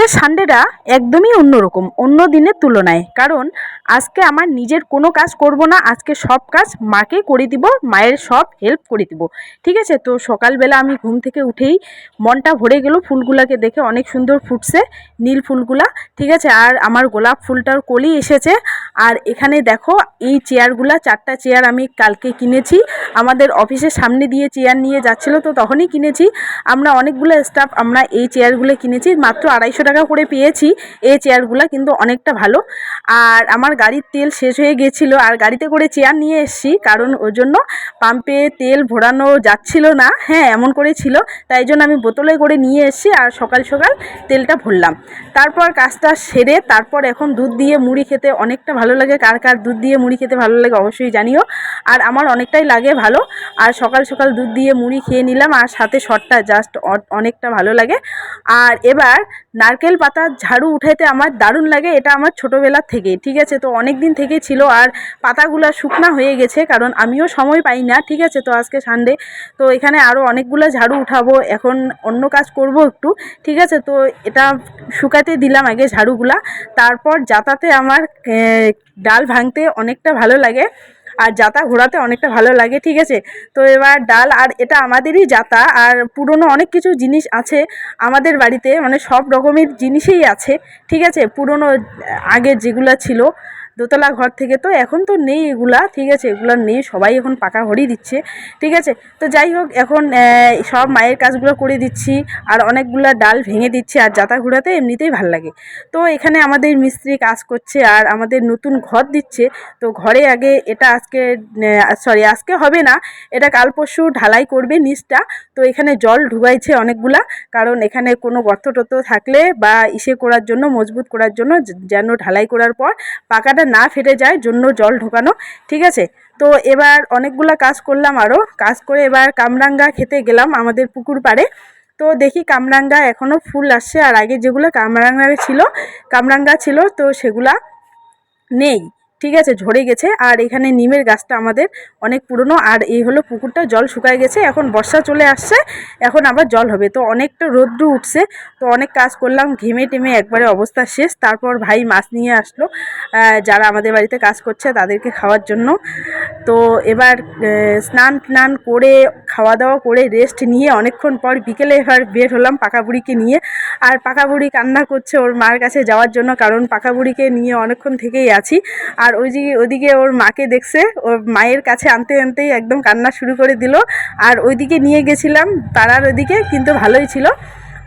আজকে সানডেটা একদমই অন্যরকম, অন্য দিনের তুলনায়। কারণ আজকে আমার নিজের কোনো কাজ করব না, আজকে সব কাজ মাকে করে দিব, মায়ের সব হেল্প করে দিব। ঠিক আছে? তো সকালবেলা আমি ঘুম থেকে উঠেই মনটা ভরে গেল ফুলগুলাকে দেখে, অনেক সুন্দর ফুটছে নীল ফুলগুলা। ঠিক আছে? আর আমার গোলাপ ফুলটার কলি এসেছে। আর এখানে দেখো, এই চেয়ারগুলা, চারটা চেয়ার আমি কালকে কিনেছি। আমাদের অফিসের সামনে দিয়ে চেয়ার নিয়ে যাচ্ছিল, তো তখনই কিনেছি। আমরা অনেকগুলো স্টাফ আমরা এই চেয়ারগুলো কিনেছি, মাত্র আড়াইশো টাকা করে পেয়েছি, এই চেয়ারগুলো কিন্তু অনেকটা ভালো। আর আমার গাড়ির তেল শেষ হয়ে গেছিল, আর গাড়িতে করে চেয়ার নিয়ে এসেছি, কারণ ওই জন্য পাম্পে তেল ভরানো যাচ্ছিল না। হ্যাঁ এমন করে ছিল তাই জন্য আমি বোতলে করে নিয়ে এসেছি আর সকাল সকাল তেলটা ভরলাম। তারপর কাজটা সেরে, তারপর এখন দুধ দিয়ে মুড়ি খেতে অনেকটা ভালো লাগে। কার কার দুধ দিয়ে মুড়ি খেতে ভালো লাগে অবশ্যই জানিও। আর আমার অনেকটাই লাগে ভালো, আর সকাল সকাল দুধ দিয়ে মুড়ি খেয়ে নিলাম, আর সাথে শটটা জাস্ট অনেকটা ভালো লাগে। আর এবার নারকেল পাতা, ঝাড়ু উঠাইতে আমার দারুণ লাগে, এটা আমার ছোটোবেলার থেকে ঠিক আছে? তো অনেক দিন থেকে ছিল আর পাতাগুলো শুকনা হয়ে গেছে, কারণ আমিও সময় পাই না, ঠিক আছে? তো আজকে সানডে তো এখানে আরও অনেকগুলো ঝাড়ু উঠাবো, এখন অন্য কাজ করব একটু, ঠিক আছে? তো এটা শুকাতে দিলাম আগে ঝাড়ুগুলা, তারপর যাতাতে আমার ডাল ভাঙতে অনেকটা ভালো লাগে। আর জাতা ঘোরাতে অনেকটা ভালো লাগে, ঠিক আছে? তো এবার ডাল আর এটা আমাদেরই জাতা আর পুরনো অনেক কিছু জিনিস আছে আমাদের বাড়িতে মানে সব রকমের জিনিসই আছে, ঠিক আছে? পুরনো, আগে যেগুলো ছিল দোতলা ঘর থেকে তো এখন তো নেই এগুলা, ঠিক আছে? এগুলো নেই, সবাই এখন পাকা ঘরই দিচ্ছে, ঠিক আছে? তো যাই হোক, এখন সব মায়ের কাজগুলো করে দিচ্ছি, আর অনেকগুলা ডাল ভেঙে দিচ্ছি, আর জাতা ঘোরাতে এমনিতেই ভালো লাগে। তো এখানে আমাদের মিস্ত্রি কাজ করছে, আর আমাদের নতুন ঘর দিচ্ছে, তো ঘরে আগে এটা আজকে সরি, আজকে হবে না, এটা কাল পরশু ঢালাই করবে নিচটা, তো এখানে জল ঢুকাইছে অনেকগুলা, কারণ এখানে কোনো গর্ত টর্ত থাকলে বা ইসে করার জন্য, মজবুত করার জন্য যেন ঢালাই করার পর পাকাটা না ফেটে যায়, জন্য জল ঢোকানো, ঠিক আছে? তো এবার অনেকগুলো কাজ করলাম আরও কাজ করে এবার কামরাঙ্গা খেতে গেলাম আমাদের পুকুর পাড়ে। তো দেখি কামরাঙ্গা এখনও ফুল আসছে, আর আগে যেগুলো কামরাঙ্গা ছিল কামরাঙ্গা ছিল, তো সেগুলা নেই। ঠিক আছে, ঝরে গেছে। আর এখানে নিমের গাছটা আমাদের অনেক পুরনো। আর এই হলো পুকুরটা, জল শুকায় গেছে। এখন বর্ষা চলে আসছে, এখন আবার জল হবে। তো অনেকটা রোদ্রু উঠছে, তো অনেক কাজ করলাম, ঘেমে টেমে একবারে অবস্থা শেষ। তারপর ভাই মাছ নিয়ে আসলো যারা আমাদের বাড়িতে কাজ করছে তাদেরকে খাওয়ার জন্য। তো এবার স্নান টান করে খাওয়া দাওয়া করে রেস্ট নিয়ে অনেকক্ষণ পর বিকেলে এবার বের হলাম পাকা বুড়িকে নিয়ে। আর পাকা বুড়ি কান্না করছে ওর মার কাছে যাওয়ার জন্য, কারণ পাকা বুড়িকে নিয়ে অনেকক্ষণ থেকেই আছি। আর ওই যে ওদিকে ওর মাকে দেখছে ওর মায়ের কাছে আনতে আনতেই একদম কান্না শুরু করে দিল। আর ওইদিকে নিয়ে গেছিলাম পাড়ার ওদিকে কিন্তু ভালোই ছিল।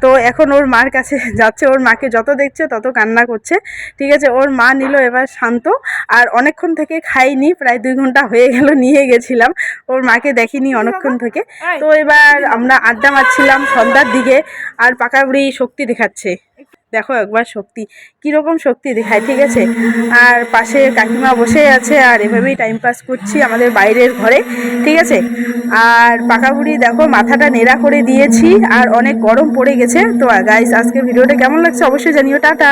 তো এখন ওর মার কাছে যাচ্ছে ওর মাকে যত দেখছে তত কান্না করছে। ঠিক আছে ওর মা নিল এবার শান্ত। আর অনেকক্ষণ থেকে খাইনি প্রায় দুই ঘণ্টা হয়ে গেল নিয়ে গেছিলাম। ওর মাকে দেখিনি অনেকক্ষণ থেকে। তো এবার আমরা আড্ডা মারছিলাম সন্ধ্যার দিকে আর পাকা বুড়ি শক্তি দেখাচ্ছে। দেখো একবার শক্তি, কীরকম শক্তি দেখায়, ঠিক আছে? আর পাশে কাকিমা বসে আছে, আর এভাবেই টাইম পাস করছি আমাদের বাইরের ঘরে, ঠিক আছে? আর পাকা দেখো মাথাটা নেড়া করে দিয়েছি, আর অনেক গরম পড়ে গেছে। তো গাইস আজকে ভিডিওটা কেমন লাগছে অবশ্যই জানিও, টাটা!